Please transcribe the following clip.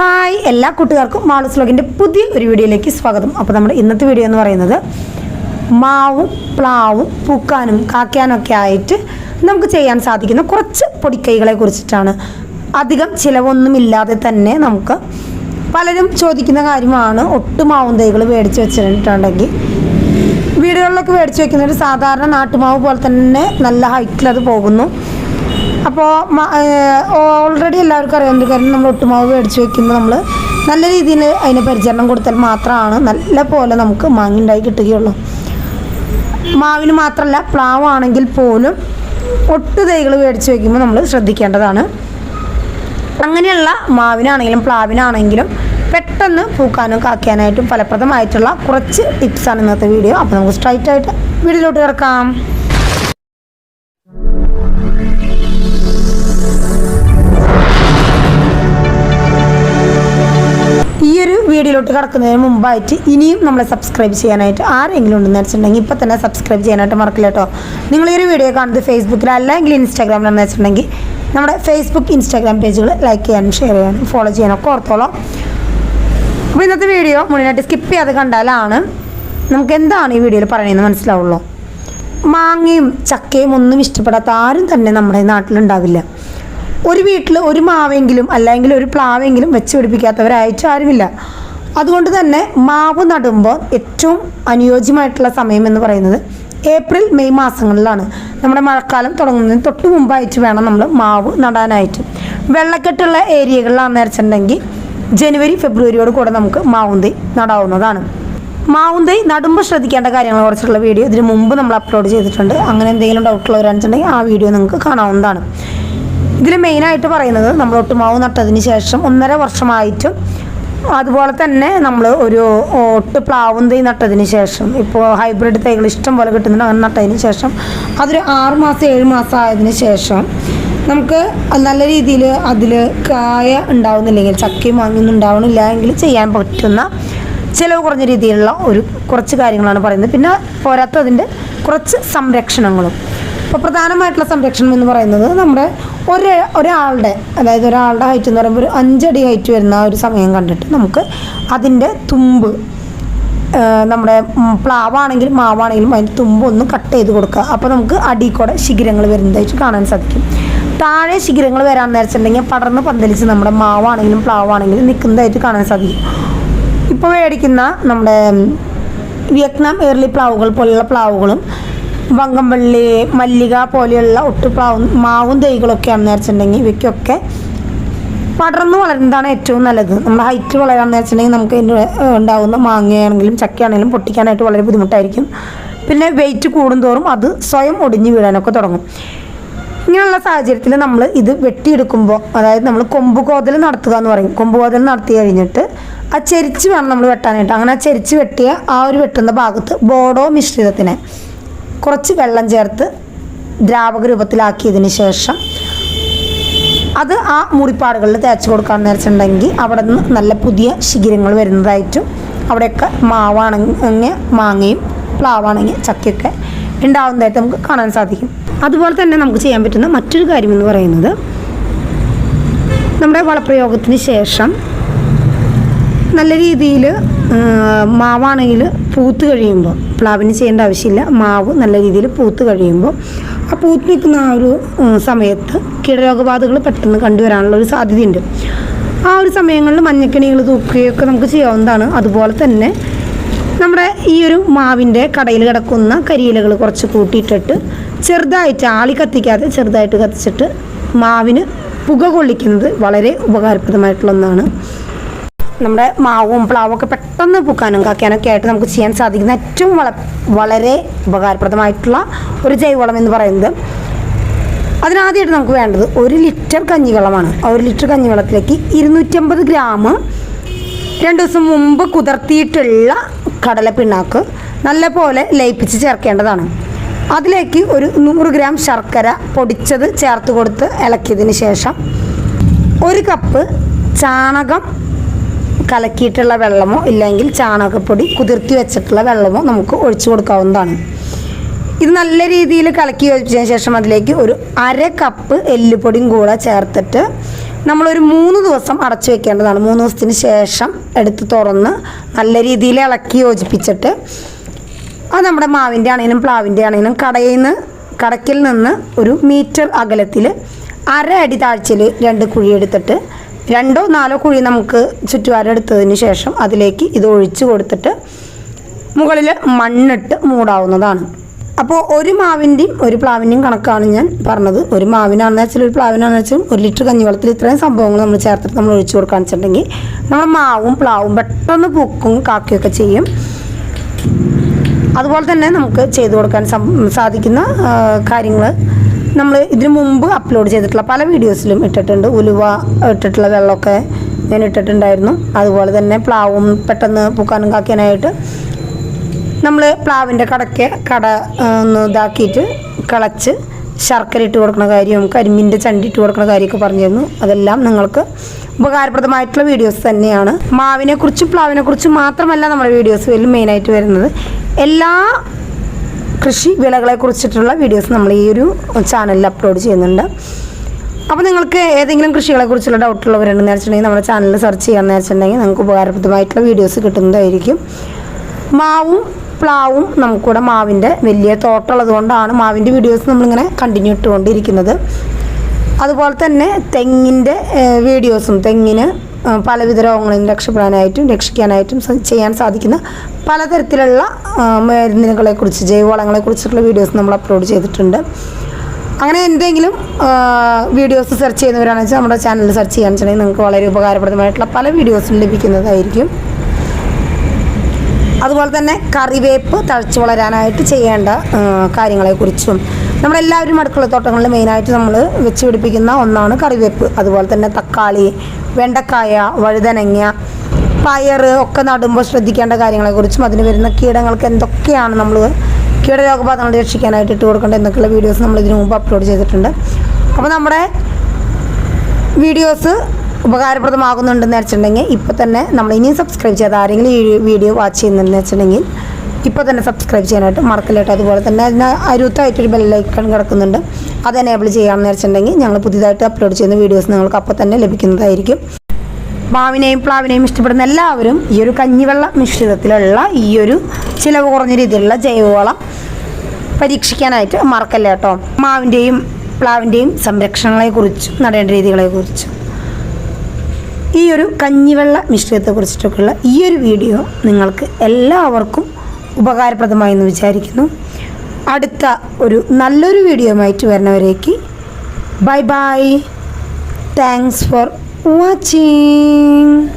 Hi എല്ലാ കൂട്ടുകാർക്കും മാളൂസ് വ്ലോഗിന്റെ പുതിയ ഒരു വീഡിയോയിലേക്ക് സ്വാഗതം. അപ്പോൾ നമ്മുടെ ഇന്നത്തെ വീഡിയോ എന്ന് പറയുന്നത് മാവും പ്ലാവും പൂക്കാനും കാക്കാനും ഒക്കെ ആയിട്ട് നമുക്ക് ചെയ്യാൻ സാധിക്കുന്ന കുറച്ച് പൊടിക്കൈകളെ കുറിച്ചിട്ടാണ്. അധികം ചിലവൊന്നുമില്ലാതെ തന്നെ നമുക്ക് പലരും ചോദിക്കുന്ന കാര്യമാണ്. ഒട്ടു മാവും തൈകൾ മേടിച്ച് വെച്ചിട്ടുണ്ടെങ്കിൽ. വീടുകളിലൊക്കെ മേടിച്ച് വെക്കുന്ന ഒരു സാധാരണ നാട്ടുമാവ് പോലെ തന്നെ നല്ല ഹൈറ്റിൽ അത് പോകുന്നു. അപ്പോൾ ഓൾറെഡി എല്ലാവർക്കും അറിയാവുന്ന ഒരു കാര്യം നമ്മൾ ഒട്ടുമാവ് മേടിച്ച് വെക്കുമ്പോൾ നമ്മൾ നല്ല രീതിയിൽ അതിന് പരിചരണം കൊടുത്താൽ മാത്രമാണ് നല്ല പോലെ നമുക്ക് മാങ്ങ ഉണ്ടായി കിട്ടുകയുള്ളൂ. മാവിന് മാത്രമല്ല പ്ലാവാണെങ്കിൽ പോലും ഒട്ട് തൈകൾ മേടിച്ച് വെക്കുമ്പോൾ നമ്മൾ ശ്രദ്ധിക്കേണ്ടതാണ്. അങ്ങനെയുള്ള മാവിനാണെങ്കിലും പ്ലാവിനാണെങ്കിലും പെട്ടെന്ന് പൂക്കാനും കാക്കാനായിട്ടും ഫലപ്രദമായിട്ടുള്ള കുറച്ച് ടിപ്സാണ് ഇന്നത്തെ വീഡിയോ. അപ്പോൾ നമുക്ക് സ്ട്രൈറ്റ് ആയിട്ട് വീഡിയോയിലോട്ട് കിടക്കാം. വീഡിയോയിലോട്ട് കിടക്കുന്നതിന് മുമ്പായിട്ട് ഇനിയും നമ്മളെ സബ്സ്ക്രൈബ് ചെയ്യാനായിട്ട് ആരെങ്കിലും ഉണ്ടെന്ന് വെച്ചിട്ടുണ്ടെങ്കിൽ ഇപ്പം തന്നെ സബ്സ്ക്രൈബ് ചെയ്യാനായിട്ട് മറക്കില്ല കേട്ടോ. നിങ്ങൾ ഈ ഒരു വീഡിയോ കാണുന്നത് ഫേസ്ബുക്കിൽ അല്ലെങ്കിൽ ഇൻസ്റ്റാഗ്രാമിലെന്ന് വെച്ചിട്ടുണ്ടെങ്കിൽ നമ്മുടെ ഫേസ്ബുക്ക് ഇൻസ്റ്റാഗ്രാം പേജുകൾ ലൈക്ക് ചെയ്യാനും ഷെയർ ചെയ്യാനും ഫോളോ ചെയ്യാനൊക്കെ ഓർത്തോളാം. അപ്പോൾ ഇന്നത്തെ വീഡിയോ മുന്നിലായിട്ട് സ്കിപ്പ് ചെയ്യാതെ കണ്ടാലാണ് നമുക്ക് എന്താണ് ഈ വീഡിയോയിൽ പറയുന്നത് മനസ്സിലാവുള്ളൂ. മാങ്ങയും ചക്കയും ഒന്നും ഇഷ്ടപ്പെടാത്ത ആരും തന്നെ നമ്മുടെ നാട്ടിലുണ്ടാവില്ല ഒരു വീട്ടിൽ ഒരു മാവെങ്കിലും അല്ലെങ്കിൽ ഒരു പ്ലാവെങ്കിലും വെച്ച് പിടിപ്പിക്കാത്തവരായിട്ട് ആരുമില്ല. അതുകൊണ്ട് തന്നെ മാവ് നടുമ്പോൾ ഏറ്റവും അനുയോജ്യമായിട്ടുള്ള സമയം എന്ന് പറയുന്നത് ഏപ്രിൽ മെയ് മാസങ്ങളിലാണ്. നമ്മുടെ മഴക്കാലം തുടങ്ങുന്നതിന് തൊട്ട് മുമ്പായിട്ട് വേണം നമ്മൾ മാവ് നടാനായിട്ട്. വെള്ളക്കെട്ടുള്ള ഏരിയകളിലാണെന്ന് വെച്ചിട്ടുണ്ടെങ്കിൽ ജനുവരി ഫെബ്രുവരിയോട് കൂടെ നമുക്ക് മാവുന്തി നടാവുന്നതാണ്. മാവുന്തൈ നടുമ്പോൾ ശ്രദ്ധിക്കേണ്ട കാര്യങ്ങളെ കുറിച്ചുള്ള വീഡിയോ ഇതിന് മുമ്പ് നമ്മൾ അപ്ലോഡ് ചെയ്തിട്ടുണ്ട്. അങ്ങനെ എന്തെങ്കിലും ഡൗട്ടുള്ളവരാണെന്നുണ്ടെങ്കിൽ ആ വീഡിയോ നിങ്ങൾക്ക് കാണാവുന്നതാണ്. ഇതിൽ മെയിനായിട്ട് പറയുന്നത് നമ്മൾ മാവ് നട്ടതിന് ശേഷം ഒന്നര വർഷമായിട്ടും അതുപോലെ തന്നെ നമ്മൾ ഒരു ഒട്ട് പ്ലാവും തൈ നട്ടതിന് ശേഷം ഇപ്പോൾ ഹൈബ്രിഡ് തൈകൾ ഇഷ്ടം പോലെ കിട്ടുന്നുണ്ട് അങ്ങനെ നട്ടതിന് ശേഷം അതൊരു ആറ് മാസം ഏഴ് മാസം ആയതിന് ശേഷം നമുക്ക് നല്ല രീതിയിൽ അതിൽ കായ ഉണ്ടാവുന്നില്ലെങ്കിൽ ചക്കയും മാങ്ങയൊന്നും ഉണ്ടാവണില്ല എങ്കിൽ ചെയ്യാൻ പറ്റുന്ന ചിലവ് കുറഞ്ഞ രീതിയിലുള്ള ഒരു കുറച്ച് കാര്യങ്ങളാണ് പറയുന്നത്. പിന്നെ പോരാത്തതിന്റെ കുറച്ച് സംരക്ഷണങ്ങളും. അപ്പോൾ പ്രധാനമായിട്ടുള്ള സംരക്ഷണം എന്ന് പറയുന്നത് നമ്മുടെ ഒരു ഒരാളുടെ അതായത് ഒരാളുടെ ഹൈറ്റ് എന്ന് പറയുമ്പോൾ ഒരു അഞ്ചടി ഹൈറ്റ് വരുന്ന ഒരു സമയം കണ്ടിട്ട് നമുക്ക് അതിന്റെ തുമ്പ് നമ്മുടെ പ്ലാവാണെങ്കിൽ മാവാണെങ്കിലും അതിന്റെ തുമ്പ് ഒന്ന് കട്ട് ചെയ്ത് കൊടുക്കുക. അപ്പോൾ നമുക്ക് അടിക്കൂടെ കൂടെ ശിഖരങ്ങൾ വരുന്നതായിട്ട് കാണാൻ സാധിക്കും. താഴെ ശിഖിരങ്ങൾ വരാൻ നേരച്ചിട്ടുണ്ടെങ്കിൽ പടർന്ന് പന്തലിച്ച് നമ്മുടെ മാവാണെങ്കിലും പ്ലാവാണെങ്കിലും നിൽക്കുന്നതായിട്ട് കാണാൻ സാധിക്കും. ഇപ്പോൾ മേടിക്കുന്ന നമ്മുടെ വിയറ്റ്നാം ഏർലി പ്ലാവുകൾ പോലെയുള്ള പ്ലാവുകളും വങ്കംവള്ളി മല്ലിക പോലെയുള്ള ഒട്ടുപ്ലാവും മാവും തൈകളൊക്കെയാണെന്ന് വെച്ചിട്ടുണ്ടെങ്കിൽ ഇവയ്ക്കൊക്കെ പടർന്നു വളരുന്നതാണ് ഏറ്റവും നല്ലത്. നമ്മുടെ ഹൈറ്റ് വളരാമെന്ന് വെച്ചിട്ടുണ്ടെങ്കിൽ നമുക്ക് ഉണ്ടാകുന്ന മാങ്ങയാണെങ്കിലും ചക്കയാണെങ്കിലും പൊട്ടിക്കാനായിട്ട് വളരെ ബുദ്ധിമുട്ടായിരിക്കും. പിന്നെ വെയിറ്റ് കൂടുന്തോറും അത് സ്വയം ഒടിഞ്ഞു വീഴാനൊക്കെ തുടങ്ങും. ഇങ്ങനെയുള്ള സാഹചര്യത്തിൽ നമ്മൾ ഇത് വെട്ടിയെടുക്കുമ്പോൾ അതായത് നമ്മൾ കൊമ്പ് കോതൽ നടത്തുക എന്ന് പറയും. കൊമ്പ് കോതൽ നടത്തി കഴിഞ്ഞിട്ട് ആ ചെരിച്ച് വേണം നമ്മൾ വെട്ടാനായിട്ട്. അങ്ങനെ ആ ചെരിച്ച് വെട്ടിയ ആ ഒരു വെട്ടുന്ന ഭാഗത്ത് ബോഡോ മിശ്രിതത്തിനെ കുറച്ച് വെള്ളം ചേർത്ത് ദ്രാവക രൂപത്തിലാക്കിയതിന് ശേഷം അത് ആ മുറിപ്പാടുകളിൽ തേച്ച് കൊടുക്കാമെന്ന് വെച്ചിട്ടുണ്ടെങ്കിൽ അവിടെ നിന്ന് നല്ല പുതിയ ശിഖിരങ്ങൾ വരുന്നതായിട്ടും അവിടെയൊക്കെ മാവാണെങ്കിൽ മാങ്ങയും പ്ലാവാണെങ്കിൽ ചക്കയൊക്കെ ഉണ്ടാവുന്നതായിട്ട് നമുക്ക് കാണാൻ സാധിക്കും. അതുപോലെ തന്നെ നമുക്ക് ചെയ്യാൻ പറ്റുന്ന മറ്റൊരു കാര്യം എന്ന് പറയുന്നത് നമ്മുടെ വളപ്രയോഗത്തിന് ശേഷം നല്ല രീതിയിൽ മാവാണെങ്കിൽ പൂത്ത് കഴിയുമ്പോൾ പ്ലാവിന് ചെയ്യേണ്ട ആവശ്യമില്ല മാവ് നല്ല രീതിയിൽ പൂത്ത് കഴിയുമ്പോൾ ആ പൂത്ത് നിൽക്കുന്ന ആ ഒരു സമയത്ത് കീടരോഗബാധകൾ പെട്ടെന്ന് കണ്ടുവരാനുള്ള ഒരു സാധ്യതയുണ്ട്. ആ ഒരു സമയങ്ങളിൽ മഞ്ഞക്കിണികൾ തൂക്കുകയൊക്കെ നമുക്ക് ചെയ്യാവുന്നതാണ്. അതുപോലെ തന്നെ നമ്മുടെ ഈ ഒരു മാവിന്റെ കടയിൽ കിടക്കുന്ന കരിയിലകൾ കുറച്ച് കൂട്ടിയിട്ടിട്ട് ചെറുതായിട്ട് ആളി കത്തിക്കാതെ ചെറുതായിട്ട് കത്തിച്ചിട്ട് മാവിന് പുക കൊള്ളിക്കുന്നത് വളരെ ഉപകാരപ്രദമായിട്ടുള്ള ഒന്നാണ്. നമ്മുടെ മാവും പ്ലാവും ഒക്കെ പെട്ടെന്ന് പൂക്കാനും കാക്കാനൊക്കെ ആയിട്ട് നമുക്ക് ചെയ്യാൻ സാധിക്കുന്ന ഏറ്റവും വള വളരെ ഉപകാരപ്രദമായിട്ടുള്ള ഒരു ജൈവവളം എന്ന് പറയുന്നത് അതിനാദ്യമായിട്ട് നമുക്ക് വേണ്ടത് ഒരു ലിറ്റർ കഞ്ഞിവെള്ളമാണ്. ആ ഒരു ലിറ്റർ കഞ്ഞിവെള്ളത്തിലേക്ക് ഇരുന്നൂറ്റമ്പത് ഗ്രാം രണ്ട് ദിവസം മുമ്പ് കുതിർത്തിയിട്ടുള്ള കടലപ്പിണ്ണാക്ക് നല്ല പോലെ ലയിപ്പിച്ച് ചേർക്കേണ്ടതാണ്. അതിലേക്ക് ഒരു നൂറ് ഗ്രാം ശർക്കര പൊടിച്ചത് ചേർത്ത് കൊടുത്ത് ഇളക്കിയതിന് ശേഷം ഒരു കപ്പ് ചാണകം കലക്കിയിട്ടുള്ള വെള്ളമോ ഇല്ലെങ്കിൽ ചാണകപ്പൊടി കുതിർത്തി വെച്ചിട്ടുള്ള വെള്ളമോ നമുക്ക് ഒഴിച്ചു കൊടുക്കാവുന്നതാണ്. ഇത് നല്ല രീതിയിൽ കലക്കി വെച്ചതിന് ശേഷം അതിലേക്ക് ഒരു അര കപ്പ് എല്ലുപൊടിയും കൂടെ ചേർത്തിട്ട് നമ്മളൊരു മൂന്ന് ദിവസം അടച്ചു വെക്കേണ്ടതാണ്. മൂന്ന് ദിവസത്തിന് ശേഷം എടുത്ത് തുറന്ന് നല്ല രീതിയിൽ ഇളക്കി യോജിപ്പിച്ചിട്ട് അത് നമ്മുടെ മാവിന്റെ ആണെങ്കിലും പ്ലാവിന്റെ ആണെങ്കിലും കടയിൽ നിന്ന് കടക്കിൽ നിന്ന് ഒരു മീറ്റർ അകലത്തിൽ അര അടി താഴ്ചയിൽ രണ്ട് കുഴി എടുത്തിട്ട് രണ്ടോ നാലോ കുഴി നമുക്ക് ചുറ്റുപാരം എടുത്തതിന് ശേഷം അതിലേക്ക് ഇത് ഒഴിച്ചു കൊടുത്തിട്ട് മുകളിൽ മണ്ണിട്ട് മൂടാവുന്നതാണ്. അപ്പോൾ ഒരു മാവിന്റെയും ഒരു പ്ലാവിന്റെയും കണക്കാണ് ഞാൻ പറഞ്ഞത്. ഒരു മാവിനാണെന്ന് വെച്ചാൽ ഒരു പ്ലാവിനാണെന്ന് വെച്ചാൽ ഒരു ലിറ്റർ കഞ്ഞിവെള്ളത്തിൽ ഇത്രയും സംഭവങ്ങൾ നമ്മൾ ചേർത്തിട്ട് നമ്മൾ ഒഴിച്ചു കൊടുക്കുകയെന്ന് വെച്ചിട്ടുണ്ടെങ്കിൽ നമ്മൾ മാവും പ്ലാവും പെട്ടെന്ന് പൂക്കും കാക്കുകയൊക്കെ ചെയ്യും. അതുപോലെ തന്നെ നമുക്ക് ചെയ്തു കൊടുക്കാൻ സാധിക്കുന്ന കാര്യങ്ങൾ നമ്മൾ ഇതിനു മുമ്പ് അപ്ലോഡ് ചെയ്തിട്ടുള്ള പല വീഡിയോസിലും ഇട്ടിട്ടുണ്ട്. ഉലുവ ഇട്ടിട്ടുള്ള വെള്ളമൊക്കെ ഞാൻ ഇട്ടിട്ടുണ്ടായിരുന്നു. അതുപോലെ തന്നെ പ്ലാവും പെട്ടെന്ന് പൂക്കാനും കാക്കാനായിട്ട് നമ്മൾ പ്ലാവിന്റെ കടക്ക് കട ഒന്ന് ഇതാക്കിയിട്ട് കളച്ച് ശർക്കര ഇട്ട് കൊടുക്കുന്ന കാര്യവും കരിമ്പിന്റെ ചണ്ടി ഇട്ട് കൊടുക്കുന്ന കാര്യമൊക്കെ പറഞ്ഞിരുന്നു. അതെല്ലാം നിങ്ങൾക്ക് ഉപകാരപ്രദമായിട്ടുള്ള വീഡിയോസ് തന്നെയാണ്. മാവിനെക്കുറിച്ചും പ്ലാവിനെക്കുറിച്ചും പ്ലാവിനെ കുറിച്ചും മാത്രമല്ല നമ്മുടെ വീഡിയോസ് മെയിനായിട്ട് വരുന്നത്. എല്ലാ കൃഷി വിളകളെ കുറിച്ചിട്ടുള്ള വീഡിയോസ് നമ്മൾ ഈ ഒരു ചാനലിൽ അപ്ലോഡ് ചെയ്യുന്നുണ്ട്. അപ്പോൾ നിങ്ങൾക്ക് ഏതെങ്കിലും കൃഷികളെ കുറിച്ചുള്ള ഡൗട്ട് ഉള്ളവരുണ്ടെന്ന് വെച്ചിട്ടുണ്ടെങ്കിൽ നമ്മുടെ ചാനൽ സെർച്ച് ചെയ്യാമെന്ന് വെച്ചിട്ടുണ്ടെങ്കിൽ നിങ്ങൾക്ക് ഉപകാരപ്രദമായിട്ടുള്ള വീഡിയോസ് കിട്ടുന്നതായിരിക്കും. മാവും പ്ലാവും നമുക്കിവിടെ മാവിന്റെ വലിയ തോട്ടമുള്ളത് കൊണ്ടാണ് മാവിന്റെ വീഡിയോസ് നമ്മളിങ്ങനെ കണ്ടിന്യൂ ഇട്ടുകൊണ്ടിരിക്കുന്നത്. അതുപോലെ തന്നെ തെങ്ങിന്റെ വീഡിയോസും തെങ്ങിന് പലവിധ രോഗങ്ങളിൽ നിന്ന് രക്ഷപ്പെടാനായിട്ടും രക്ഷിക്കാനായിട്ടും ചെയ്യാൻ സാധിക്കുന്ന പലതരത്തിലുള്ള ആ, മരുന്നുകളെക്കുറിച്ച് ജൈവവളങ്ങളെക്കുറിച്ചിട്ടുള്ള വീഡിയോസ് നമ്മൾ അപ്ലോഡ് ചെയ്തിട്ടുണ്ട്. അങ്ങനെ എന്തെങ്കിലും വീഡിയോസ് സെർച്ച് ചെയ്യുന്നവരാണെന്ന് വെച്ചാൽ നമ്മുടെ ചാനൽ സെർച്ച് ചെയ്യാന്ന് വെച്ചിട്ടുണ്ടെങ്കിൽ നിങ്ങൾക്ക് വളരെ ഉപകാരപ്രദമായിട്ടുള്ള പല വീഡിയോസും ലഭിക്കുന്നതായിരിക്കും. അതുപോലെ തന്നെ കറിവേപ്പ് തഴച്ചു വളരാനായിട്ട് ചെയ്യേണ്ട കാര്യങ്ങളെക്കുറിച്ചും നമ്മളെല്ലാവരും അടുക്കളത്തോട്ടങ്ങളിൽ മെയിനായിട്ട് നമ്മൾ വെച്ച് പിടിപ്പിക്കുന്ന ഒന്നാണ് കറിവേപ്പ്. അതുപോലെ തന്നെ തക്കാളി വെണ്ടക്കായ വഴുതനങ്ങ പയർ ഒക്കെ നടുമ്പോൾ ശ്രദ്ധിക്കേണ്ട കാര്യങ്ങളെക്കുറിച്ചും അതിന് വരുന്ന കീടങ്ങൾക്ക് എന്തൊക്കെയാണ് നമ്മൾ കീടരോഗബാധങ്ങൾ രക്ഷിക്കാനായിട്ട് ഇട്ട് കൊടുക്കേണ്ട എന്നൊക്കെയുള്ള വീഡിയോസ് നമ്മൾ ഇതിനു മുമ്പ് അപ്ലോഡ് ചെയ്തിട്ടുണ്ട്. അപ്പോൾ നമ്മുടെ വീഡിയോസ് ഉപകാരപ്രദമാകുന്നുണ്ടെന്ന് വെച്ചിട്ടുണ്ടെങ്കിൽ ഇപ്പോൾ തന്നെ നമ്മൾ ഇനിയും സബ്സ്ക്രൈബ് ചെയ്ത് ആരെങ്കിലും ഈ വീഡിയോ വാച്ച് ചെയ്യുന്നുണ്ടെന്ന് വെച്ചിട്ടുണ്ടെങ്കിൽ ഇപ്പോൾ തന്നെ സബ്സ്ക്രൈബ് ചെയ്യാനായിട്ട് മറക്കില്ല കേട്ടോ. അതുപോലെ തന്നെ അതിന് അരുത്തായിട്ടൊരു ബെല്ലൈക്കൺ കിടക്കുന്നുണ്ട്. അത് എനേബിൾ ചെയ്യാമെന്ന് വെച്ചിട്ടുണ്ടെങ്കിൽ ഞങ്ങൾ പുതിയതായിട്ട് അപ്ലോഡ് ചെയ്യുന്ന വീഡിയോസ് നിങ്ങൾക്ക് അപ്പോൾ തന്നെ ലഭിക്കുന്നതായിരിക്കും. മാവിനെയും പ്ലാവിനെയും ഇഷ്ടപ്പെടുന്ന എല്ലാവരും ഈ ഒരു കഞ്ഞിവെള്ള മിശ്രിതത്തിലുള്ള ഈ ഒരു ചിലവ് കുറഞ്ഞ രീതിയിലുള്ള ജൈവവളം പരീക്ഷിക്കാനായിട്ട് മറക്കല്ല കേട്ടോ. മാവിന്റെയും പ്ലാവിന്റെയും സംരക്ഷണങ്ങളെക്കുറിച്ചും നടേണ്ട രീതികളെക്കുറിച്ചും. ഈ ഒരു കഞ്ഞിവെള്ള മിശ്രിതത്തെക്കുറിച്ചിട്ടൊക്കെയുള്ള ഈ ഒരു വീഡിയോ നിങ്ങൾക്ക് എല്ലാവർക്കും ഉപകാരപ്രദമായി എന്ന് വിചാരിക്കുന്നു. അടുത്ത ഒരു നല്ലൊരു വീഡിയോയുമായിട്ട് വരുന്നവരേക്ക് bye bye. Thanks for watching